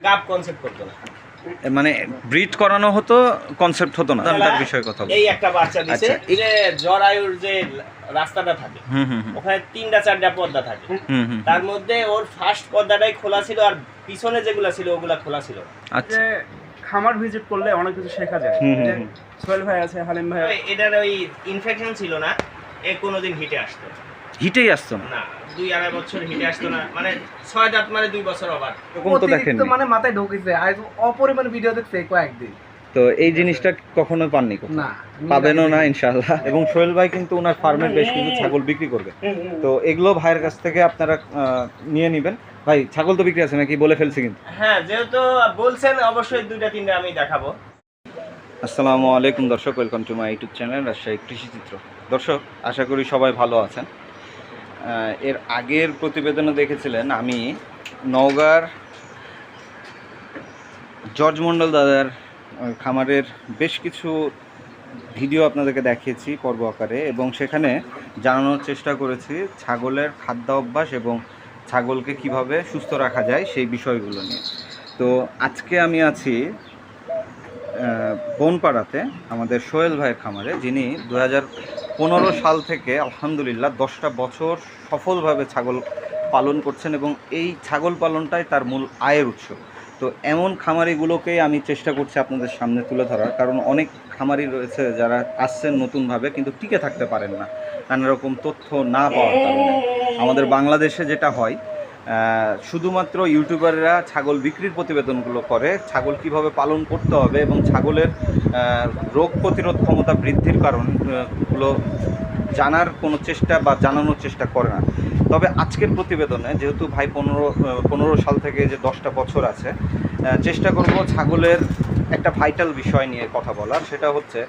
গাব কনসেপ্ট করতো না। মানে ব্রিড করানো হতো কনসেপ্ট হতো না তার বিষয়ে কথা এই একটা বাচ্চা দিছে আচ্ছা, যে জরায়ুর যে রাস্তাটা থাকে হুম হুম হুম, ওখানে তিনটা চারটা পর্দা থাকে। হুম হুম তার মধ্যে ওর ফার্স্ট পর্দাটাই খোলা ছিল আর পিছনে যেগুলা ছিল ওগুলা খোলা ছিল। আচ্ছা। যে খামার ভিজিট করলে অনেক কিছু শেখা যায়। সোহেল ভাই আছে হালিম ভাই এটার ওই ইনফেকশন ছিল না এ কোনোদিন হিটে আসতো। হিটেই আসতো না। দুই আড়াই বছর হিটে আসতো না। মানে ছয় দাঁত মানে দুই বছর আবার অতিরিক্ত মানে মাথায় ঢুকেছে। আর অপরিমাণ ভিডিও দেখছে কয়েকদিন। তো এই জিনিসটা কখনো পাননি না পাবেনও না ইনশাআল্লাহ। এবং সোহেল ভাই কিন্তু ওনার ফার্মের বেশ কিছু ছাগল বিক্রি করবে। তো এগুলো ভাইয়ের কাছ থেকে আপনারা আহ, নিয়ে নেবেন। ভাই ছাগল তো বিক্রি আছে নাকি? বলে ফেলছি কিন্তু। হ্যাঁ যেহেতু বলছেন অবশ্যই দুইটা তিনটা আমি দেখাবো। আসসালামু আলাইকুম দর্শক welcome to my YouTube channel Rajshahi কৃষি চিত্র। দর্শক আশা করি সবাই ভালো আছেন। এর আগের প্রতিবেদনে দেখেছিলেন আমি নওগাঁর জর্জ মণ্ডল দাদার খামারের বেশ কিছু ভিডিও আপনাদেরকে দেখিয়েছি পর্ব আকারে এবং সেখানে জানানোর চেষ্টা করেছি ছাগলের খাদ্য অভ্যাস এবং ছাগলকে কীভাবে সুস্থ রাখা যায় সেই বিষয়গুলো নিয়ে। তো আজকে আমি আছি বনপাড়াতে আমাদের সোহেল ভাইয়ের খামারে যিনি দু হাজার পনেরো সাল থেকে, আলহামদুলিল্লাহ, দশটা বছর সফলভাবে ছাগল পালন করছেন এবং এই ছাগল পালনটাই তার মূল আয়ের উৎস। তো এমন খামারিগুলোকেই আমি চেষ্টা করছি আপনাদের সামনে তুলে ধরার, কারণ অনেক খামারি রয়েছে যারা আসছেন নতুনভাবে কিন্তু টিকে থাকতে পারেন না। নানা রকম তথ্য না পাওয়ার কারণে। আমাদের বাংলাদেশে যেটা হয় শুধুমাত্র ইউটিউবাররা ছাগল বিক্রির প্রতিবেদনগুলো করে ছাগল কীভাবে পালন করতে হবে এবং ছাগলের রোগ প্রতিরোধ ক্ষমতা বৃদ্ধির কারণ আহ, গুলো জানার কোনো চেষ্টা বা জানানোর চেষ্টা করে না। তবে আজকের প্রতিবেদনে যেহেতু ভাই পনেরো পনেরো সাল থেকে যে দশটা বছর আছে চেষ্টা করব ছাগলের একটা ভাইটাল বিষয় নিয়ে কথা বলার সেটা হচ্ছে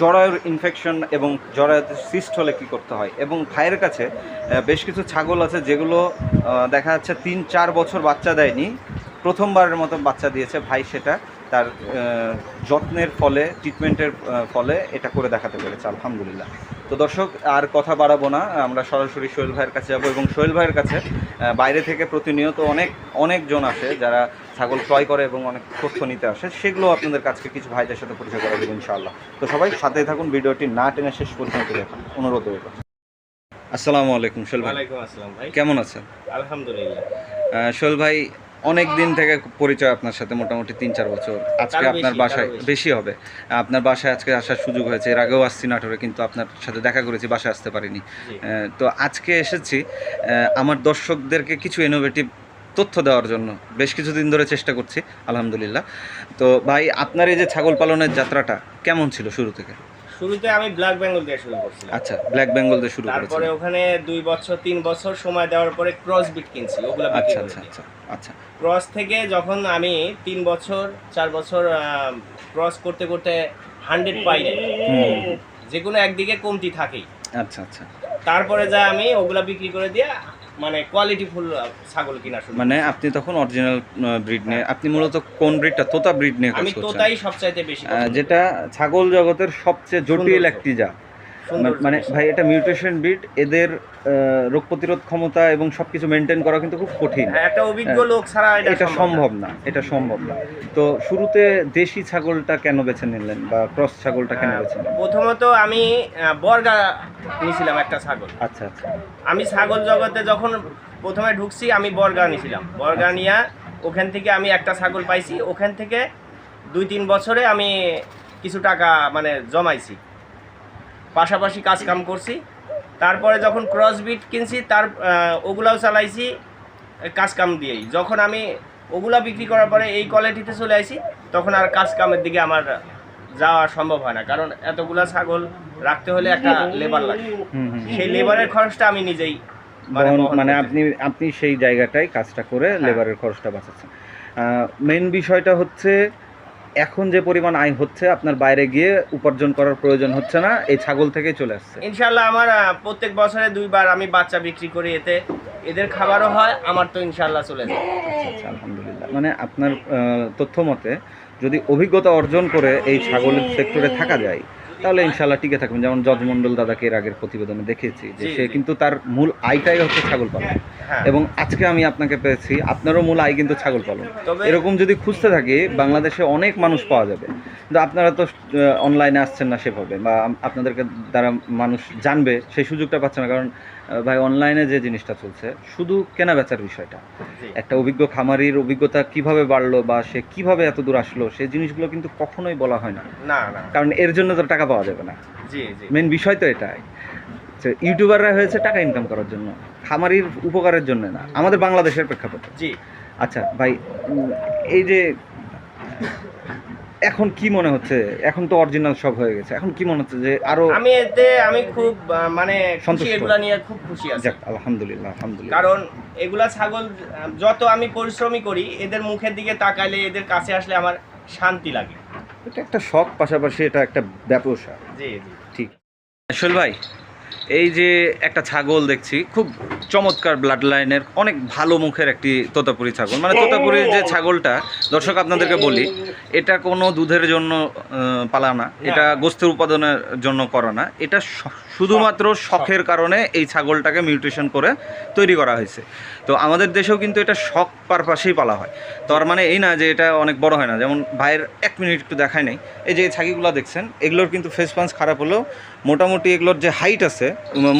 জরায়ুর ইনফেকশন এবং জরায়ুতে সিস্ট হলে কী করতে হয়? এবং ভাইয়ের কাছে বেশ কিছু ছাগল আছে যেগুলো দেখা যাচ্ছে তিন চার বছর বাচ্চা দেয়নি। প্রথমবারের মতো বাচ্চা দিয়েছে ভাই সেটা। তার যত্নের ফলে ট্রিটমেন্টের ফলে এটা করে দেখাতে পেরেছে আলহামদুলিল্লাহ। তো দর্শক আর কথা বাড়াবো না আমরা সরাসরি সোহেল ভাইয়ের কাছে যাব এবং সোহেল ভাইয়ের কাছে বাইরে থেকে প্রতিনিয়ত অনেক অনেকজন আসে যারা ছাগল ক্রয় করে এবং অনেক তথ্য নিতে আসে সেগুলো আপনাদের কাছে কিছু ভাইদের সাথে পরিচয় করা দেবো ইনশাআল্লাহ। তো সবাই সাথেই থাকুন ভিডিওটি না টেনে শেষ পর্যন্ত দেখুন। অনুরোধ রইল। আসসালামু আলাইকুম সোহেল ভাই। কেমন আছেন? আলহামদুলিল্লাহ। সোহেল ভাই অনেক দিন থেকে পরিচয় আপনার সাথে মোটামুটি তিন চার বছর। আজকে আপনার বাসায় বেশি। হবে। আপনার বাসায় আজকে আসার সুযোগ হয়েছে এর আগেও আসছি নাটোরে কিন্তু আপনার সাথে দেখা করেছি বাসায় আসতে পারিনি। তো আজকে এসেছি আমার দর্শকদেরকে কিছু ইনোভেটিভ তথ্য দেওয়ার জন্য। বেশ কিছুদিন ধরে চেষ্টা করছি আলহামদুলিল্লাহ। তো ভাই আপনার এই যে ছাগল পালনের যাত্রাটা কেমন ছিল শুরু থেকে? শুরুতে আমি ব্ল্যাক বেঙ্গল দিয়ে শুরু করছিলাম। আচ্ছা ব্ল্যাক বেঙ্গল দিয়ে শুরু করেছেন তারপরে ওখানে দুই বছর তিন বছর সময় দেওয়ার পরে ক্রস বিট কিনছি ওগুলা আচ্ছা আচ্ছা আচ্ছা আচ্ছা। ক্রস থেকে যখন আমি তিন বছর চার বছর ক্রস করতে করতে হান্ড্রেড পাই যে কোনো একদিকে কমতি থাকেই। আচ্ছা আচ্ছা। তারপরে যা আমি ওগুলা বিক্রি করে দিয়ে মানে কোয়ালিটি ফুল ছাগল কিনা শুরু মানে আপনি তখন অরিজিনাল ব্রিড নিয়ে আপনি মূলত কোন ব্রিডটা তোতা ব্রিড নিয়ে আমি তোতাই সবচাইতে বেশি যেটা ছাগল জগতের সবচেয়ে জটিল একটি জাত। মানে ভাই এটা মিউটেশন ব্রিড এদের রোগ প্রতিরোধ ক্ষমতা এবং সবকিছু মেনটেন করা কিন্তু খুব কঠিন। হ্যাঁ, একটা অভিজ্ঞ হ্যাঁ, লোক ছাড়া এটা এটা সম্ভব না। এটা সম্ভব না। তো শুরুতে দেশি ছাগলটা কেন বেছে নিলেন বা ক্রস ছাগলটা কেন হ্যাঁ, বেছে নিলেন? প্রথমত আমি বর্গা নিয়েছিলাম একটা ছাগল। আচ্ছা আচ্ছা। আমি ছাগল জগতে যখন প্রথমে ঢুকছি আমি বর্গা নিয়েছিলাম। বর্গা নিয়ে ওখান থেকে আমি একটা ছাগল পাইছি। ওখান থেকে দুই তিন বছরে আমি কিছু টাকা মানে জমাইছি। পাশাপাশি কাজ কাম করছি। তারপরে যখন ক্রস বিট কিনছি তার ওগুলাও চালাইছি কাজ কাম দিয়েই। যখন আমি ওগুলা বিক্রি করার পরে এই কোয়ালিটিতে চলে আসি তখন আর কাজ কামের দিকে আমার যাওয়া সম্ভব হয় না। কারণ এতগুলা ছাগল রাখতে হলে একটা লেবার লাগে। সেই লেবারের খরচটা আমি নিজেই মানে মানে আপনি আপনি সেই জায়গাটাই কাজটা করে হ্যাঁ। লেবারের খরচটা বাঁচাচ্ছেন। মেন বিষয়টা হচ্ছে এখন যে পরিমাণ আয় হচ্ছে আপনার বাইরে গিয়ে উপার্জন করার প্রয়োজন হচ্ছে না এই ছাগল থেকে চলে আসছে। ইনশাল্লাহ আমার প্রত্যেক বছরে দুইবার আমি বাচ্চা বিক্রি করি এতে। এদের খাবারও হয় আমার তো ইনশাল্লাহ চলে যায়। আচ্ছা আচ্ছা আলহামদুলিল্লাহ। মানে আপনার তথ্য মতে যদি অভিজ্ঞতা অর্জন করে এই ছাগলের সেক্টরে থাকা যায় তাহলে ইনশাল্লাহ টিকে থাকবেন যেমন জজমন্ডল দাদাকে এর আগের প্রতিবেদনে দেখেছি যে সে কিন্তু তার মূল আয়টাই হচ্ছে ছাগল পালন। হ্যাঁ। এবং আজকে আমি আপনাকে পেয়েছি আপনারও মূল আয় কিন্তু ছাগল পালন। এরকম যদি খুঁজতে থাকি বাংলাদেশে অনেক মানুষ পাওয়া যাবে। কিন্তু আপনারা তো অনলাইনে আসছেন না সেভাবে বা আপনাদেরকে দ্বারা মানুষ জানবে সেই সুযোগটা পাচ্ছে না। কারণ ভাই অনলাইনে যে জিনিসটা চলছে শুধু কেনা বেচার বিষয়টা একটা অভিজ্ঞ খামারির অভিজ্ঞতা কীভাবে বাড়লো বা সে কীভাবে এত দূর আসলো সেই জিনিসগুলো কিন্তু কখনোই বলা হয় না। কারণ এর জন্য তো টাকা পাওয়া যাবে না। জি জি। মেন বিষয় তো এটাই ইউটিউবাররা হয়েছে টাকা ইনকাম করার জন্য খামারির উপকারের জন্য না আমাদের বাংলাদেশের প্রেক্ষাপটে। জি। আচ্ছা ভাই এই যে এখন কি মনে হচ্ছে? এখন তো অরিজিনাল সব হয়ে গেছে। এখন কি মনে হচ্ছে যে আরও আমি এতে আমি খুব মানে খুশি। এগুলা নিয়ে খুব খুশি আছি। আলহামদুলিল্লাহ আলহামদুলিল্লাহ। কারণ এগুলা ছাগল যত আমি পরিশ্রমী করি এদের মুখের দিকে তাকাইলে এদের কাছে আসলে আমার শান্তি লাগে। এটা একটা শখ পাশাপাশি এটা একটা ব্যবসা জি জি। ঠিক। আসল ভাই এই যে একটা ছাগল দেখছি খুব চমৎকার ব্লাড লাইনের অনেক ভালো মুখের একটি তোতাপুরি ছাগল। মানে তোতাপুরির যে ছাগলটা দর্শক আপনাদেরকে বলি এটা কোনো দুধের জন্য পালা না এটা গোস্তের উৎপাদনের জন্য করা না। এটা শুধুমাত্র শখের কারণে এই ছাগলটাকে মিউটেশন করে তৈরি করা হয়েছে। তো আমাদের দেশেও কিন্তু এটা শখ পারপাসেই পালা হয়। তো আর মানে এই না যে এটা অনেক বড় হয় না। যেমন ভাইয়ের এক মিনিট একটু দেখায় নেই। এই যে ছাগিগুলো দেখছেন, এগুলোর কিন্তু ফেস পাঞ্চ খারাপ হলেও মোটামুটি এগুলোর যে হাইট আছে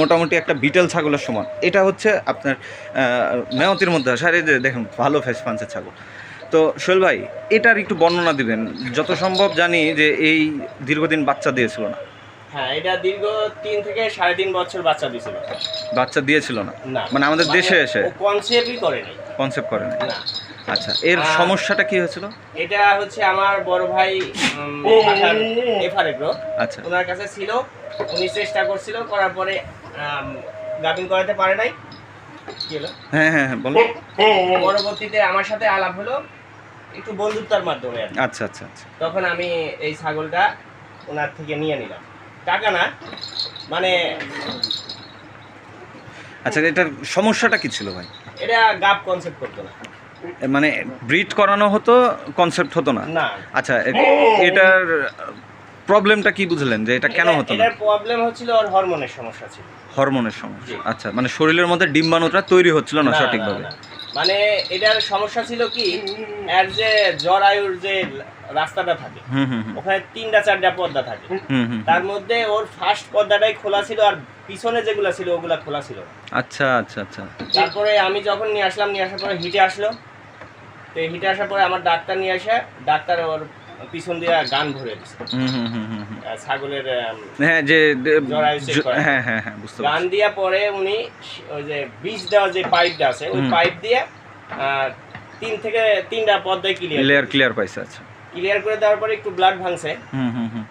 মোটামুটি একটা বিটেল ছাগলের সমান। এটা হচ্ছে আপনার মেয়তির মধ্যে আসে। আর এই যে দেখুন, ভালো ফেস পাঞ্চের ছাগল। তো শৈল ভাই, এটার একটু বর্ণনা দিবেন। যত সম্ভব জানি যে এই দীর্ঘদিন বাচ্চা দিয়েছিল না। হ্যাঁ এটা দীর্ঘ তিন থেকে সাড়ে তিন বছর বাচ্চা দিছিল বাচ্চা দিয়েছিল না? মানে আমাদের দেশে এসে? কনসেপ্টই কনসেপ্ট করে না না। আচ্ছা এর সমস্যাটা কি হয়েছিল? এটা হচ্ছে আমার বড় ভাই আচ্ছা। ওনার কাছে ছিল উনি চেষ্টা করছিল করার পরে গাভিন করাতে পারে নাই। হ্যাঁ হ্যাঁ হ্যাঁ বলো। পরবর্তীতে আমার সাথে আলাপ হলো একটু বন্ধুত্বের মাধ্যমে আচ্ছা আচ্ছা আচ্ছা। তখন আমি এই ছাগলটা ওনার থেকে নিয়ে নিলাম। টাকা না মানে আচ্ছা এটার সমস্যাটা কি ছিল ভাই? এটা গাব কনসেপ্ট করতো না। মানে ব্রিড করানো হতো কনসেপ্ট হতো না? না। আচ্ছা এটার প্রবলেমটা কি বুঝলেন যে এটা কেন হতো না? এটার প্রবলেম হচ্ছিল ওর হরমোনের সমস্যা ছিল। হরমোনের সমস্যা। আচ্ছা মানে শরীরের মধ্যে ডিম্বাণুটা তৈরি হচ্ছিল না সঠিকভাবে। মানে এটার সমস্যা ছিল কি এর যে জরায়ুর যে রাস্তাটা থাকে। হুম হুম হুম। ওখানে তিনটা চারটা পর্দা থাকে। হুম হুম তার মধ্যে ওর ফার্স্ট পর্দাটাই খোলা ছিল আর পিছনে যেগুলো ছিল ওগুলা খোলা ছিল। আচ্ছা আচ্ছা আচ্ছা। তারপরে আমি যখন নিয়ে আসলাম নিয়ে আসার পরে হিটে আসলো। তো হিটে আসার পরে আমার ডাক্তার নিয়ে আসে ডাক্তার ওর পিছন দিয়ে গান ভরে। আহ, ছাগলের হ্যাঁ যে। হ্যাঁ হ্যাঁ হ্যাঁ বুঝতে গান দিয়া পরে উনি ওই যে বীজ দেওয়া যে পাইপটা আছে ওই পাইপ দিয়ে তিন থেকে তিনটা পর্দায় ক্লিয়ার লেয়ার ক্লিয়ার পাইছে আচ্ছা। ক্লিয়ার করে দেওয়ার পরে একটু ব্লাড ভাঙছে।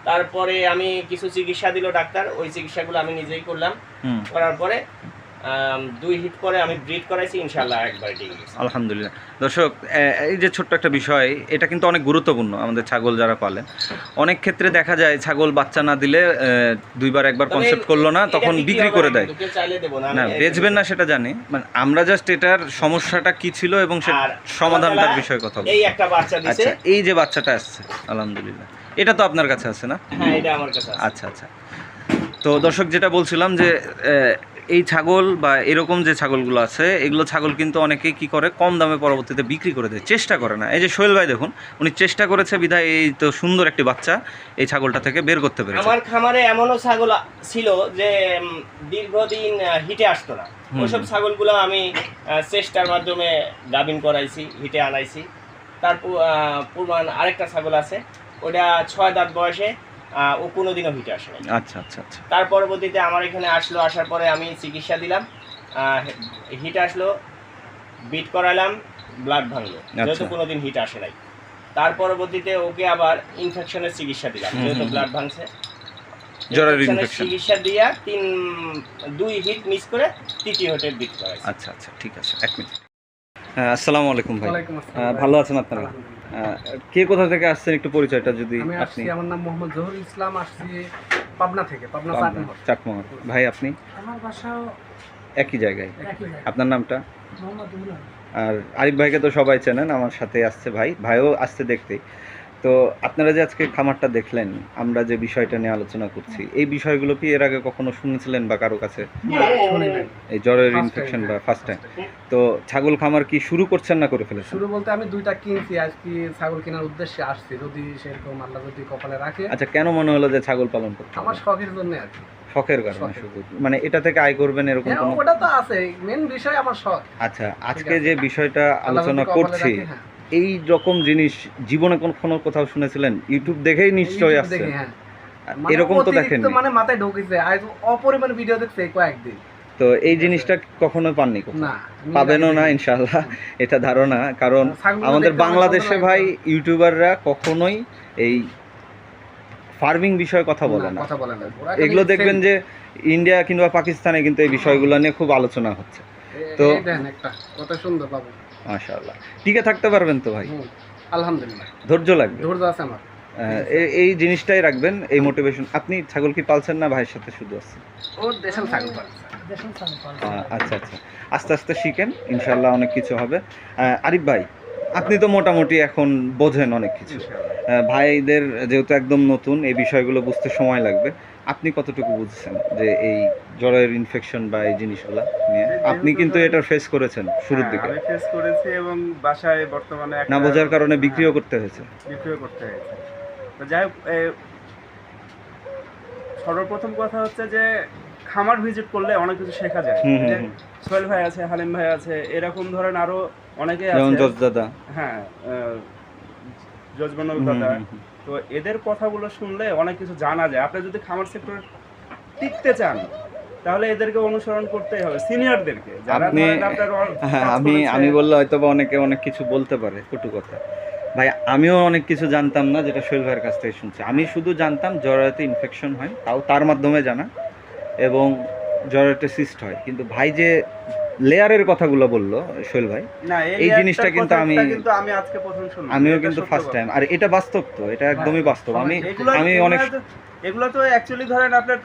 তারপরে আমি কিছু চিকিৎসা দিল ডাক্তার ওই চিকিৎসাগুলো আমি নিজেই করলাম। করার পরে দুই হিট পরে আমি ব্রিড করাইছি ইনশাল্লাহ একবার গেছে আলহামদুলিল্লাহ। দর্শক এই যে ছোট্ট একটা বিষয় এটা কিন্তু অনেক গুরুত্বপূর্ণ আমাদের ছাগল যারা পালে। অনেক ক্ষেত্রে দেখা যায় ছাগল বাচ্চা না দিলে দুইবার একবার কনসেপ্ট করল না তখন বিক্রি করে দেয়। না বেচবেন না সেটা জানি মানে আমরা জাস্ট এটার সমস্যাটা কি ছিল এবং সে সমাধানটার বিষয়ে কথা বলি এই একটা বাচ্চা আচ্ছা এই যে বাচ্চাটা আসছে আলহামদুলিল্লাহ। এটা তো আপনার কাছে আছে না? হ্যাঁ এটা আমার কাছে আচ্ছা আচ্ছা। তো দর্শক যেটা বলছিলাম যে এই ছাগল বা এরকম যে ছাগলগুলো আছে এগুলো ছাগল কিন্তু অনেকে কি করে কম দামে পরবর্তীতে বিক্রি করে দেয়। চেষ্টা করে না। এই যে সোহেল ভাই দেখুন উনি চেষ্টা করেছে বিধায় এই তো সুন্দর একটি বাচ্চা এই ছাগলটা থেকে বের করতে পেরেছে। আমার খামারে এমনও ছাগল ছিল যে দীর্ঘদিন হিটে আসতো না। ওইসব ছাগলগুলো আমি চেষ্টার মাধ্যমে গাভিন করাইছি হিটে আনাইছি। তারপর পুরমান আরেকটা ছাগল আছে। ওটা ছয় দাঁত বয়সে ও কোনোদিনও হিটে আসে নাই। আচ্ছা আচ্ছা আচ্ছা। তার পরবর্তীতে আমার এখানে আসলো আসার পরে আমি চিকিৎসা দিলাম। হিট আসলো বিট করালাম ব্লাড ভাঙলো। যেহেতু আচ্ছা। কোনোদিন হিট আসে নাই। তার পরবর্তীতে ওকে আবার ইনফেকশনের চিকিৎসা দিলাম যেহেতু ব্লাড ভাঙছে। চিকিৎসা দিয়া তিন দুই হিট মিস করে তৃতীয় হিটে বিট করাইছি। আচ্ছা আচ্ছা ঠিক আছে এক মিনিট। হ্যাঁ আসসালামু আলাইকুম ভাই। ওয়ালাইকুম আহ, আসসালাম ভালো আছেন আপনারা? কে কোথা থেকে আসছেন একটু পরিচয়টা যদি আপনি? আমার নাম মোহাম্মদ জহুর ইসলাম আসছি পাবনা থেকে পাবনা চাটমোহর। চাটমোহর। ভাই আপনি? আমার বাসাও একই জায়গায়? আপনার নামটা? মোহাম্মদ আর আরিফ ভাইকে তো সবাই চেনেন আমার সাথে আসছে ভাই। ভাইও আসছে দেখতে। তো আপনারা যে আজকে খামারটা দেখলেন আমরা যে বিষয়টা নিয়ে আলোচনা করছি এই বিষয়গুলো কি এর আগে কখনো শুনেছিলেন বা কারও কাছে? এই জ্বরের ইনফেকশন বা হ্যাঁ, ফার্স্ট টাইম তো ছাগল খামার কি শুরু করছেন না করে ফেলেছেন? শুরু বলতে আমি দুইটা কিনছি আজকে ছাগল কেনার উদ্দেশ্যে আসছি। যদি সেরকম আল্লাহ যদি কপালে রাখে। আচ্ছা কেন মনে হলো যে ছাগল পালন করতে আমার? শখের জন্য আর কি। শখের কারণে শুধু। মানে এটা থেকে আয় করবেন এরকম হ্যাঁ, কোনো ওটা তো আছে। মেন বিষয় আমার শখ। আচ্ছা আজকে যে বিষয়টা আলোচনা করছি। এই রকম জিনিস জীবনে কখনো কোথাও শুনেছিলেন? ইউটিউব দেখেই নিশ্চয়ই আসছে হ্যাঁ। আর মানে এরকম তো দেখেন মানে মাথায় ঢুকেছে। আজ অপরিমাণ ভিডিও দেখছে কয়েকদিন। তো এই জিনিসটা কখনো পাননি পাবেনও না ইনশাল্লাহ এটা ধারণা। কারণ আমাদের বাংলাদেশে ভাই ইউটিউবাররা কখনোই এই ফার্মিং বিষয়ে কথা বলে না। কথা এগুলো দেখবেন যে ইন্ডিয়া কিংবা পাকিস্তানে কিন্তু এই বিষয়গুলো নিয়ে খুব আলোচনা হচ্ছে। তো- দেখেন একটা কত সুন্দর বাবু। মাশাআল্লাহ। টিকে থাকতে পারবেন তো ভাই? আলহামদুলিল্লাহ। ধৈর্য লাগবে। ধৈর্য আছে আমার। এই জিনিসটাই রাখবেন এই মোটিভেশন আপনি ছাগল কি পালছেন না ভাইয়ের সাথে শুধু আছে দেশাল ছাগল আচ্ছা আচ্ছা। আস্তে আস্তে শিখেন ইনশাল্লাহ অনেক কিছু হবে। আরিফ ভাই আপনি তো মোটামুটি এখন বোঝেন অনেক কিছু। ভাইদের যেহেতু একদম নতুন এই বিষয়গুলো বুঝতে সময় লাগবে। আপনি কতটুকু বুঝছেন যে এই জ্বরের ইনফেকশন বা এই জিনিসগুলো নিয়ে? আপনি কিন্তু এটা ফেস করেছেন শুরুর হ্যাঁ, দিকে। আমি ফেস করেছি এবং বাসায় বর্তমানে একটা- না বোঝার কারণে বিক্রিও হ্যাঁ, করতে হয়েছে। বিক্রিও করতে হয়েছে। তো যাই হোক সর্বপ্রথম কথা হচ্ছে যে খামার ভিজিট করলে অনেক কিছু শেখা যায়। সোহেল ভাই আছে হালিম ভাই আছে এরকম ধরেন আরও অনেকে যেমন আছে। জজ দাদা হ্যাঁ হুম, দাদা। তো এদের কথাগুলো শুনলে অনেক কিছু জানা যায়। আপনি যদি খামার সেক্টর টিকতে চান তাহলে এদেরকে অনুসরণ করতেই হবে সিনিয়রদেরকে যারা আপনি হ্যাঁ আমি আমি বললে হয়তো বা অনেকে অনেক কিছু বলতে পারে কটু কথা। ভাই আমিও অনেক কিছু জানতাম না যেটা শৈল ভাইয়ের কাছ থেকে শুনছি। আমি শুধু জানতাম জরায়ুতে ইনফেকশন হয় তাও তার মাধ্যমে জানা এবং জরায়ুতে সিস্ট হয়। কিন্তু ভাই যে লেয়ারের কথাগুলো বলল শৈল ভাই। এই এই জিনিসটা কিন্তু কিন্তু আমি- আমি আজকে প্রথম শুনলাম। আমিও কিন্তু ফার্স্ট টাইম আর এটা বাস্তব তো এটা একদমই বাস্তব। আমি আমি অনেক এগুলো তো অ্যাকচুয়ালি ধরেন আপনার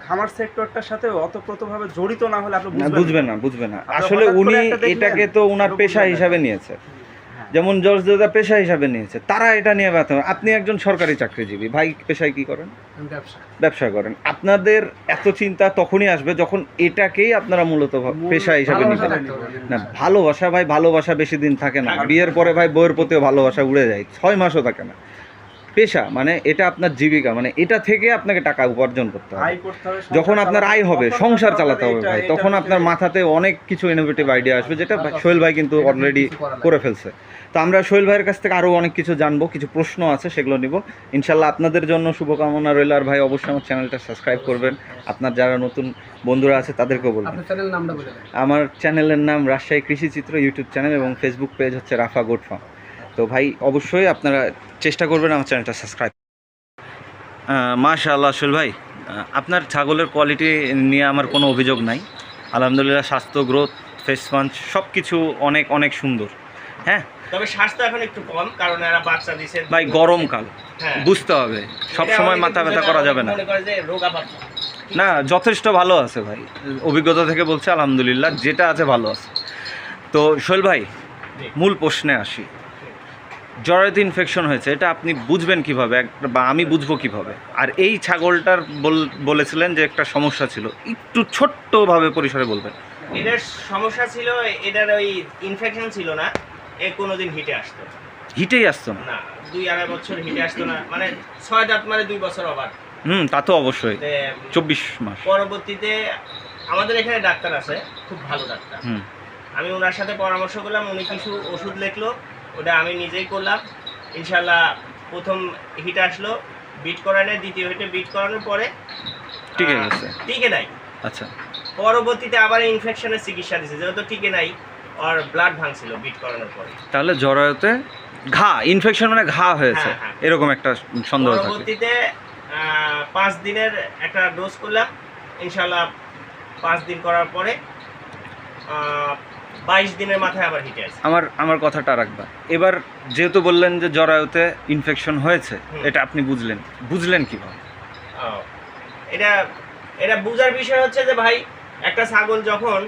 খামার সেক্টরটার সাথে অতপ্রতভাবে জড়িত না হলে আপনি না বুঝবেন বুঝবে না বুঝবে না। আসলে উনি এটাকে তো ওনার পেশা বুঝবেন হিসাবে নিয়েছে। হ্যাঁ। যেমন জর্জ দাদা পেশা হিসাবে নিয়েছে। তারা এটা নিয়ে ব্যথা আপনি একজন সরকারি চাকরিজীবী ভাই পেশায় কি করেন? আমি ব্যবসা। ব্যবসা করেন। আপনাদের এত চিন্তা তখনই আসবে যখন এটাকেই আপনারা মূলত পেশা হিসাবে নিতে না ভালোবাসা ভাই ভালোবাসা বেশি দিন থাকে না। বিয়ের পরে ভাই বইয়ের প্রতিও ভালোবাসা উড়ে যায়। ছয় মাসও থাকে না। পেশা মানে এটা আপনার জীবিকা মানে এটা থেকে আপনাকে টাকা উপার্জন করতে হবে। যখন আপনার আয় হবে সংসার চালাতে হবে ভাই। তখন আপনার মাথাতে অনেক কিছু ইনোভেটিভ আইডিয়া আসবে যেটা সোহেল ভাই কিন্তু অলরেডি। করে ফেলছে। তো আমরা সোহেল ভাইয়ের কাছ থেকে আরও অনেক কিছু জানব কিছু প্রশ্ন আছে সেগুলো নিব। ইনশাল্লাহ আপনাদের জন্য শুভকামনা রইল। আর ভাই অবশ্যই আমার চ্যানেলটা সাবস্ক্রাইব করবেন। আপনার যারা নতুন বন্ধুরা আছে তাদেরকেও বলবেন। আমার চ্যানেলের নাম রাজশাহী কৃষি চিত্র ইউটিউব চ্যানেল এবং ফেসবুক পেজ হচ্ছে রাফা গোড ফার্ম। তো ভাই অবশ্যই আপনারা চেষ্টা করবেন আমার চ্যানেলটা সাবস্ক্রাইব। মাশাআল্লাহ আসল ভাই আপনার ছাগলের কোয়ালিটি নিয়ে আমার কোনো অভিযোগ নাই। আলহামদুলিল্লাহ স্বাস্থ্য গ্রোথ ফেস সব কিছু অনেক অনেক সুন্দর। হ্যাঁ। তবে স্বাস্থ্য এখন একটু কম কারণ এরা বাচ্চা দিছে। ভাই গরমকাল। হ্যাঁ। বুঝতে হবে। সব সময় মাথা ব্যথা করা যাবে না। না যথেষ্ট ভালো আছে ভাই। অভিজ্ঞতা থেকে বলছে আলহামদুলিল্লাহ যেটা আছে ভালো আছে। তো শৈল ভাই মূল প্রশ্নে আসি। জরায়ুতে ইনফেকশন হয়েছে এটা আপনি বুঝবেন কীভাবে? বা আমি বুঝব কীভাবে? আর এই ছাগলটার বল- বলেছিলেন যে একটা সমস্যা ছিল। একটু ছোট্টভাবে পরিসরে বলবেন। এটার সমস্যা ছিল এটার ওই ইনফেকশন ছিল না। এ কোনোদিন হিটে আসতো হিটেই আসতো না। না দুই আড়াই বছর হিটে আসতো না। মানে ছয় দাঁত মানে দুই বছর অবাক। হুম তা তো অবশ্যই। চব্বিশ মাস। পরবর্তীতে আমাদের এখানে ডাক্তার আছে খুব ভালো ডাক্তার। হুম। আমি ওনার সাথে পরামর্শ করলাম উনি কিছু ওষুধ লিখলো ওটা আমি নিজেই করলাম। ইনশাল্লাহ প্রথম হিট আসলো বিট করানো দ্বিতীয় হিটে বিট করানোর পরে ঠিক আহ, আছে টিকে নাই। আচ্ছা। পরবর্তীতে আবার ইনফেকশনের চিকিৎসা দিছে যেহেতু টিকে নাই আর ব্লাড ভাঙছিল বিট করানোর পরে। তাহলে জরায়ুতে ঘা ইনফেকশন মানে ঘা হয়েছে হ্যাঁ, হ্যাঁ। এরকম একটা সন্দেহ থাকে। পরবর্তীতে পাঁচ দিনের একটা ডোজ করলাম ইনশাল্লাহ পাঁচ দিন করার পরে বাইশ দিনের মাথায় আবার হিটে আছে। আমার আমার কথাটা রাখবা। এবার যেহেতু বললেন যে জরায়ুতে ইনফেকশন হয়েছে এটা আপনি বুঝলেন। বুঝলেন কীভাবে? এটা এটা বোঝার বিষয় হচ্ছে যে ভাই একটা ছাগল যখন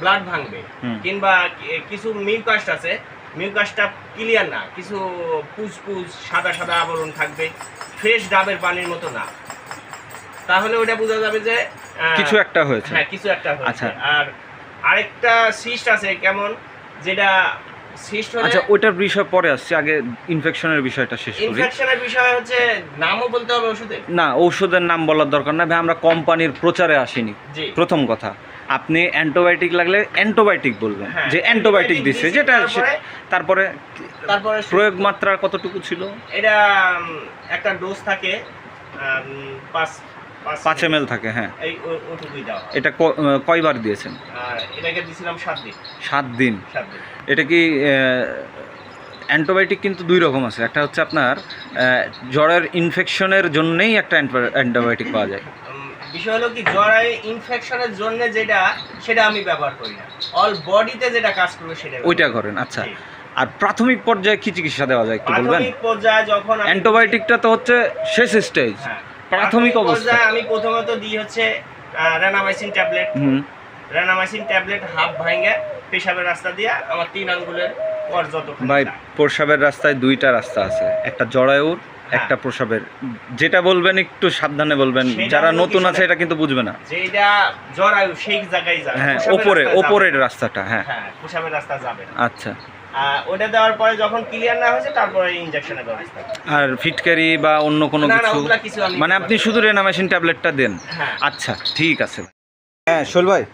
ব্লাড ভাঙবে। কিংবা কিছু মিউকাস্ট আছে। মিউকাসটা ক্লিয়ার না। কিছু পুজ সাদা সাদা আবরণ থাকবে। ফ্রেশ ডাবের পানির মতো না। তাহলে ওটা বোঝা যাবে যে কিছু একটা হয়েছে। হ্যাঁ কিছু একটা হয়েছে। আচ্ছা। আর আরেকটা সিস্ট আছে কেমন? যেটা সিস্ট আচ্ছা ওইটার বিষয় পরে আসছে। আগে ইনফেকশনের বিষয়টা শেষ করি। ইনফেকশনের বিষয় হচ্ছে নামও বলতে হবে ওষুধের। না ঔষধের নাম বলার দরকার না। ভাই আমরা কোম্পানির প্রচারে আসিনি। প্রথম কথা। আপনি অ্যান্টিবায়োটিক লাগলে অ্যান্টিবায়োটিক বলবেন হ্যাঁ, যে অ্যান্টিবায়োটিক দিচ্ছে যেটা তারপরে? তারপরে প্রয়োগ মাত্রা কতটুকু ছিল? এটা একটা ডোজ থাকে পাঁচ পাঁচ এম থাকে হ্যাঁ। এটা ক- কয়বার দিয়েছেন? এটাকে সাত দিন। সাত দিন? এটা কি অ্যান্টিবায়োটিক কিন্তু দুই রকম আছে। একটা হচ্ছে আপনার জ্বরের ইনফেকশনের জন্যেই একটা অ্যান্টিবায়োটিক পাওয়া যায়। বিষয় হলো কি জ্বরে ইনফেকশনের জন্য যেটা সেটা আমি ব্যবহার করি না। অল বডিতে যেটা কাজ করবে সেটা ওইটা করি। করেন আচ্ছা আর প্রাথমিক পর্যায়ে কি চিকিৎসা দেওয়া যায় একটু বলবেন? প্রাথমিক পর্যায়ে যখন অ্যান্টিবায়োটিকটা তো হচ্ছে শেষ স্টেজ হ্যাঁ, প্রাথমিক অবস্থা। আমি প্রথমত দিই হচ্ছে রেনামাইসিন ট্যাবলেট হুম। রেনামাইসিন ট্যাবলেট হাফ ভাঙে পেশাবের রাস্তা দিয়ে আমার তিন আঙ্গুলের ভাই প্রসাবের রাস্তায় দুইটা রাস্তা আছে। একটা জরায়ুর একটা প্রসাবের। যেটা বলবেন একটু সাবধানে বলবেন। যারা নতুন আছে এটা কিন্তু বুঝবে না। যেটা জরায়ু সেই জায়গায় যাবে। হ্যাঁ ওপরে ওপরের রাস্তাটা হ্যাঁ। হ্যাঁ প্রসাবের রাস্তা যাবে। আচ্ছা। ওটা দেওয়ার পরে যখন ক্লিয়ার না হয়েছে তারপরে ইনজেকশনের ব্যবস্থা। আর ফিটকারি বা অন্য কোনো কিছু? মানে আপনি শুধু রেনামেশন ট্যাবলেটটা দেন। হ্যাঁ। আচ্ছা ঠিক আছে। হ্যাঁ শোল ভাই।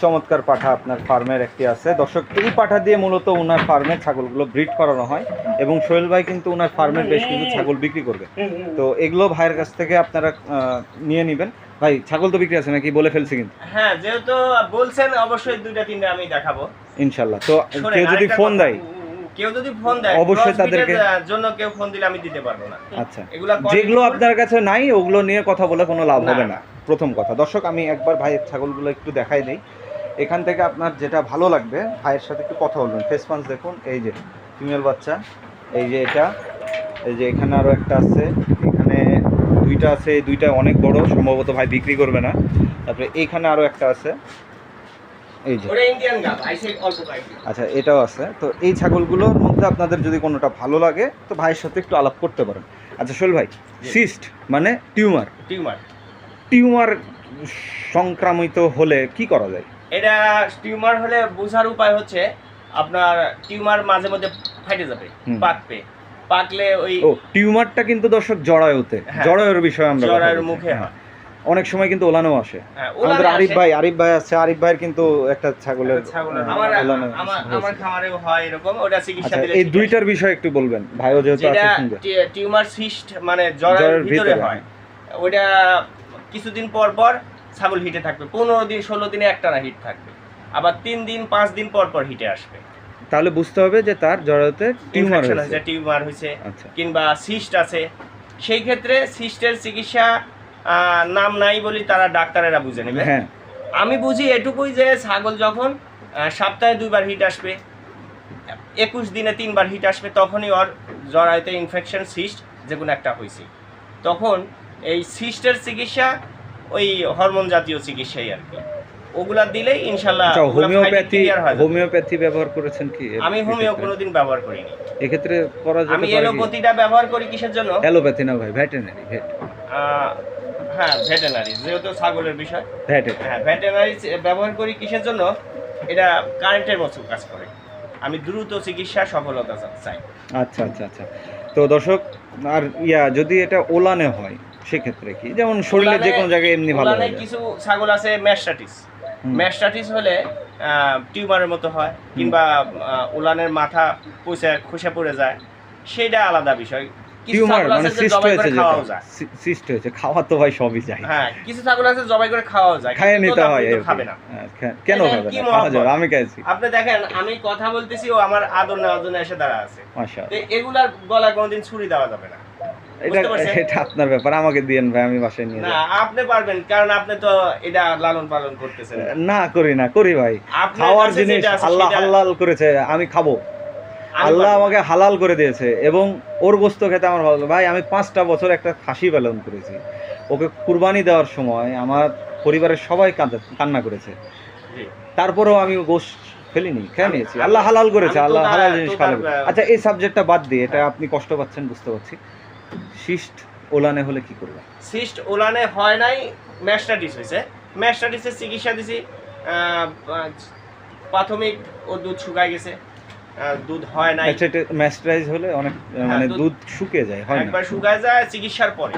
চমৎকার পাঠা আপনার ফার্মের একটি আছে। দর্শক এই পাঠা দিয়ে মূলত ওনার ফার্মের ছাগলগুলো ব্রিড করানো হয় এবং সোহেল ভাই কিন্তু ওনার ফার্মের বেশ কিছু ছাগল বিক্রি করবে। তো এগুলো ভাইয়ের কাছ থেকে আপনারা নিয়ে নেবেন। ভাই ছাগল তো বিক্রি আছে নাকি? বলে ফেলছি কিন্তু। হ্যাঁ যেহেতু বলছেন অবশ্যই দুইটা তিনটা আমি দেখাবো। ইনশাল্লাহ তো কেউ যদি ফোন দেয়? কেউ যদি ফোন দেয় অবশ্যই তাদেরকে- জন্য কেউ ফোন দিলে আমি দিতে পারব না। আচ্ছা। এগুলা যেগুলো আপনার কাছে নাই ওগুলো নিয়ে কথা বলে কোনো লাভ হবে না। প্রথম কথা। দর্শক আমি একবার ভাইয়ের ছাগলগুলো একটু দেখাই দিই এখান থেকে আপনার যেটা ভালো লাগবে ভাইয়ের সাথে একটু কথা বলবেন। ফেস পাঞ্চ দেখুন এই যে ফিমেল বাচ্চা এই যে এটা এই যে এখানে আরও একটা আছে এখানে দুইটা আছে এই দুইটা অনেক বড় সম্ভবত ভাই বিক্রি করবে না। তারপরে এইখানে আরও একটা আছে এই যে। আচ্ছা এটাও আছে। তো এই ছাগলগুলোর মধ্যে আপনাদের যদি কোনোটা ভালো লাগে তো ভাইয়ের সাথে একটু আলাপ করতে পারেন। আচ্ছা শোল ভাই সিস্ট মানে টিউমার টিউমার টিউমার সংক্রামিত হলে কি করা যায়? এটা টিউমার হলে বোঝার উপায় হচ্ছে আপনার টিউমার মাঝে মধ্যে ফাইটে যাবে পাকবে। পাকলে ওই ও টিউমারটা কিন্তু দর্শক জরায়ুতে হ্যাঁ। জরায়ুর বিষয়ে আমরা জরায়ুর মুখে হয়। অনেক সময় কিন্তু ওলানো আসে। হ্যাঁ, আমাদের আরিফ ভাই আরিফ ভাই আছে আরিফ ভাইয়ের কিন্তু একটা ছাগলের আমার আমার। খামারেও হয় এরকম ওটা চিকিৎসা আচ্ছা দিলে এই দুইটার বিষয়ে একটু বলবেন। ভাইও যেহেতু আছে টিউমার সিস্ট মানে জ্বরের ভিতরে ভিতরে, হয়। ওইটা কিছুদিন পর পর ছাগল হিটে থাকবে। পনেরো দিন ষোলো দিনে একটানা হিট থাকবে। আবার তিন দিন পাঁচ দিন পর পর হিটে আসবে। তাহলে বুঝতে হবে যে তার জরায়ুতে টিউমার হয়েছে। টিউমার হয়েছে আচ্ছা। কিংবা সিস্ট আছে। সেই ক্ষেত্রে সিস্টের চিকিৎসা নাম নাই বলি তারা ডাক্তারেরা বুঝে নেবে। হ্যাঁ। আমি বুঝি এটুকুই যে ছাগল যখন সপ্তাহে দুইবার হিট আসবে একুশ দিনে তিনবার হিট আসবে তখনই ওর জরায়ুতে ইনফেকশন সিস্ট যে একটা হয়েছে। তখন এই সিস্টের চিকিৎসা ওই হরমোন জাতীয় চিকিৎসাই আর কি। ওগুলা দিলেই ইনশাল্লাহ আচ্ছা হোমিওপ্যাথি হোমিওপ্যাথি ব্যবহার করেছেন কি? আমি হোমিও কোনোদিন ব্যবহার করিনি এক্ষেত্রে করা যেতে আমি? এলোপ্যাথিটা ব্যবহার করি কিসের জন্য? অ্যালোপ্যাথি না ভাই ভেটেরিনারি ভেট হ্যাঁ ভেটেনারি যেহেতু ছাগলের বিষয়। ভেটেরিনারি হ্যাঁ ভেটেনারি ব্যবহার করি কিসের জন্য? এটা কারেন্টের মতো কাজ করে। আমি দ্রুত চিকিৎসা সফলতা চাই। আচ্ছা আচ্ছা আচ্ছা। তো দর্শক আর ইয়া যদি এটা ওলানে হয় সেক্ষেত্রে কি? যেমন শরীরে যে কোনো জায়গায় এমনি ভালো হয়ে। কিছু ছাগল আছে ম্যাস্টাটিস। ম্যাস্টাটিস হলে টিউমারের মতো হয় কিংবা উলানের মাথা পয়সা খসে পড়ে যায়। সেটা আলাদা বিষয়। টিউমার মানে সিস্ট হয়েছে যেটা। সিস্ট হয়েছে। খাওয়া তো ভাই সবই যায়। হ্যাঁ কিছু ছাগল আছে জবাই করে খাওয়াও যায় নিতে হয় খাবে না। হ্যাঁ, কেন খাবে কি না? খাওয়া যাবে আমি খাইছি আপনি দেখেন আমি কথা বলতেছি ও আমার আদর নেওয়ার জন্য এসে দাঁড়া আছে। এগুলার গলা কোনোদিন ছুরি দেওয়া যাবে না। এটা এটা আপনার ব্যাপার আমাকে দিয়েন ভাই আমি বাসায় নিয়ে না আপনি পারবেন কারণ আপনি তো এটা লালন পালন করতেছেন। না করি না করি ভাই। খাওয়ার জিনিস আল্লাহ হালাল করেছে আমি খাব। আল্লাহ আমাকে হালাল করে দিয়েছে এবং ওর গোস্ত খেতে আমার ভালো ভাই আমি পাঁচটা বছর একটা খাসি পালন করেছি। ওকে কুরবানি দেওয়ার সময় আমার পরিবারের সবাই কান্না করেছে। তারপরেও আমি গোস ফেলিনি খেয়ে নিয়েছি। আল্লাহ হালাল করেছে আল্লাহ হালাল জিনিস আচ্ছা এই সাবজেক্টটা বাদ দিয়ে এটা আপনি কষ্ট পাচ্ছেন বুঝতে পারছি। শিষ্ট ওলানে হলে কি করবে? সিস্ট ওলানে হয় নাই ম্যাস্টাটিস হয়েছে। ম্যাস্টাটিসের চিকিৎসা দিছি প্রাথমিক ও দুধ শুকায় গেছে। দুধ হয় নাই। আচ্ছা ম্যাস্টারাইজ হলে অনেক মানে দুধ- শুকিয়ে যায় হয় একবার শুকায় যায় চিকিৎসার পরে।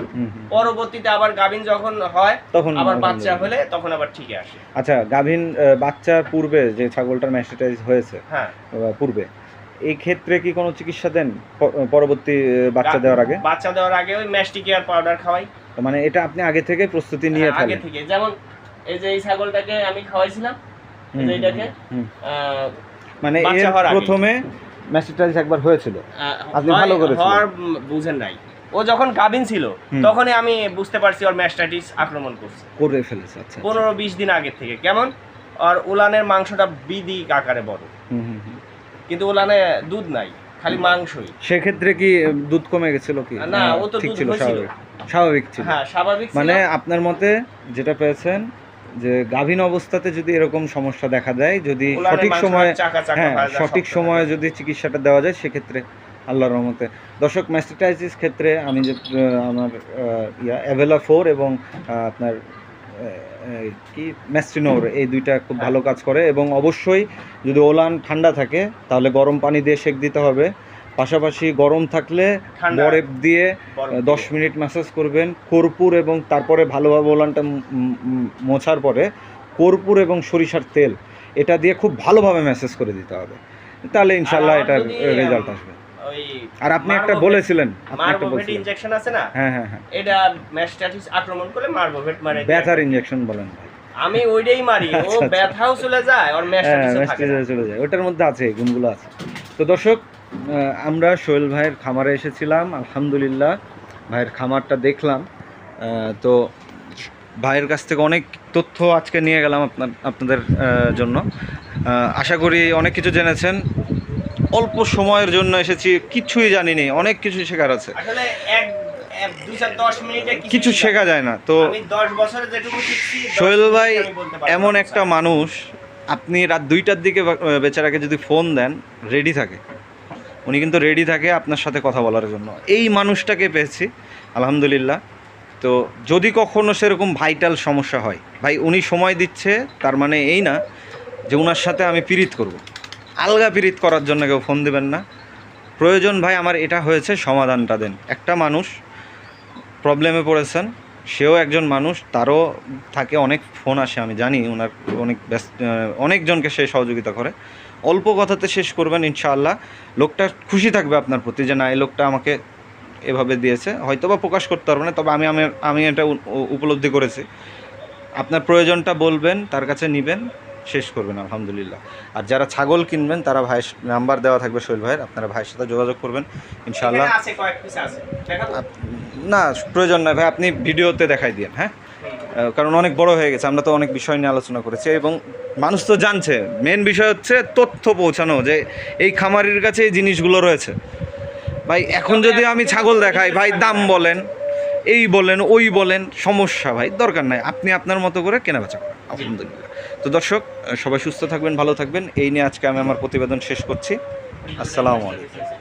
পরবর্তীতে আবার গাভিন যখন হয় তখন আবার বাচ্চা হলে তখন আবার ঠিকই আসে। আচ্ছা গাভিন বাচ্চার পূর্বে যে ছাগলটার ম্যাস্টারাইজ হয়েছে হ্যাঁ। পূর্বে এই ক্ষেত্রে কি কোনো চিকিৎসা দেন পরবর্তী বাচ্চা দেওয়ার আগে? বাচ্চা দেওয়ার আগে ওই ম্যাস্টিকেয়ার পাউডার খাওয়াই। মানে এটা আপনি আগে থেকে প্রস্তুতি নিয়ে হ্যাঁ, আগে থেকে। যেমন এই যে এই ছাগলটাকে আমি খাওয়াইছিলাম। আহ, মানে এর প্রথমে ম্যাস্টারাইজ একবার হয়েছিল। আপনি ভালো করেছিলেন। হওয়ার বুঝেন নাই। ও যখন গাভিন ছিল। তখনই আমি বুঝতে পারছি ওর ম্যাস্টাইটিস আক্রমণ করছে। করে ফেলেছে আচ্ছা আচ্ছা। পনেরো বিশ দিন আগে থেকে। কেমন? আর উলানের মাংসটা বিদি আকারে বড়। হুম। কিন্তু উলানে দুধ নাই খালি মাংসই। সেক্ষেত্রে কি দুধ কমে গেছিল কি? না, ও তো ঠিক দুধ ছিল স্বাভাবিক। স্বাভাবিক ছিল। হ্যাঁ স্বাভাবিক। মানে আপনার মতে যেটা পেয়েছেন যে গাভীন অবস্থাতে যদি এরকম সমস্যা দেখা দেয় যদি সঠিক সময়ে হ্যাঁ সঠিক সময়ে যদি চিকিৎসাটা দেওয়া যায় সেক্ষেত্রে আল্লাহর রহমতে। দর্শক ম্যাস্টিটাইটিস ক্ষেত্রে আমি যে আমার ইয়া অ্যাভেলা ফোর এবং আপনার কি ম্যাস্টিনোর এই দুইটা খুব। ভালো কাজ করে এবং অবশ্যই যদি ওলান ঠান্ডা থাকে তাহলে গরম পানি দিয়ে সেক দিতে হবে। পাশাপাশি গরম থাকলে বরফ দিয়ে দশ মিনিট ম্যাসাজ করবেন। কর্পূর এবং তারপরে ভালোভাবে ওলানটা মোছার পরে কর্পূর এবং সরিষার তেল এটা দিয়ে খুব ভালোভাবে ম্যাসেজ করে দিতে হবে। তাহলে ইনশাল্লাহ এটার রেজাল্ট আসবে। ওই আর আপনি একটা বলেছিলেন মার্বোভেট ইনজেকশন আছে না? হ্যাঁ হ্যাঁ হ্যাঁ। এটা ম্যাস্টাইটিস আক্রমণ করলে মারবোভেট মানে ব্যথার ইঞ্জেকশন বলেন আমি ওইটাই মারি। ও আচ্ছা, আচ্ছা। ব্যথাও চলে যায় আর হ্যাঁ থাকে চলে যায়। ওটার মধ্যে আছে গুণগুলো আছে। তো দর্শক আমরা সোহেল ভাইয়ের খামারে এসেছিলাম আলহামদুলিল্লাহ। ভাইয়ের খামারটা দেখলাম। তো ভাইয়ের কাছ থেকে অনেক তথ্য আজকে নিয়ে গেলাম আপনার আপনাদের জন্য। আশা করি অনেক কিছু জেনেছেন। অল্প সময়ের জন্য এসেছি কিছুই জানিনি অনেক কিছু শেখার আছে। আসলে এক কিছু শেখা যায় না তো সোহেল ভাই এমন একটা মানুষ আপনি রাত দুইটার দিকে বেচারাকে যদি ফোন দেন রেডি থাকে। উনি কিন্তু রেডি থাকে আপনার সাথে কথা বলার জন্য। এই মানুষটাকে পেয়েছি আলহামদুলিল্লাহ। তো যদি কখনো সেরকম ভাইটাল সমস্যা হয় ভাই উনি সময় দিচ্ছে তার মানে এই না যে ওনার সাথে আমি পীড়িত করব। আলগা পিরিত করার জন্য কেউ ফোন দেবেন না। প্রয়োজন ভাই, আমার এটা হয়েছে, সমাধানটা দেন। একটা মানুষ প্রবলেমে পড়েছেন, সেও একজন মানুষ, তারও থাকে অনেক ফোন আসে, আমি জানি, ওনার অনেক ব্যস্ত অনেকজনকে সে সহযোগিতা করে। অল্প কথাতে শেষ করবেন, ইনশাআল্লাহ। লোকটা খুশি থাকবে আপনার প্রতি যে, না, এই লোকটা আমাকে এভাবে দিয়েছে। হয়তো বা প্রকাশ করতে পারবে না, তবে আমি আমি এটা উপলব্ধি করেছি। আপনার প্রয়োজনটা বলবেন, তার কাছে নিবেন। শেষ করবেন আলহামদুলিল্লাহ। আর যারা ছাগল কিনবেন তারা ভাইয়ের নাম্বার দেওয়া থাকবে সোহেল ভাইয়ের আপনারা ভাইয়ের সাথে যোগাযোগ করবেন আপ- না প্রয়োজন নয় ভাই আপনি ভিডিওতে দেখাই দিন হ্যাঁ? কারণ অনেক বড় হয়ে গেছে আমরা তো অনেক বিষয় নিয়ে আলোচনা করেছি এবং মানুষ তো জানছে। মেন বিষয় হচ্ছে তথ্য পৌঁছানো যে এই খামারির কাছে এই জিনিসগুলো রয়েছে। ভাই এখন যদি আমি ছাগল দেখাই ভাই দাম বলেন এই বলেন ওই বলেন সমস্যা ভাই দরকার নাই। আপনি আপনার মতো করে কেনা বেচা করেন আলহামদুলিল্লাহ। তো দর্শক, সবাই সুস্থ থাকবেন, ভালো থাকবেন। এই নিয়ে আজকে আমি আমার প্রতিবেদন শেষ করছি। আসসালামু আলাইকুম।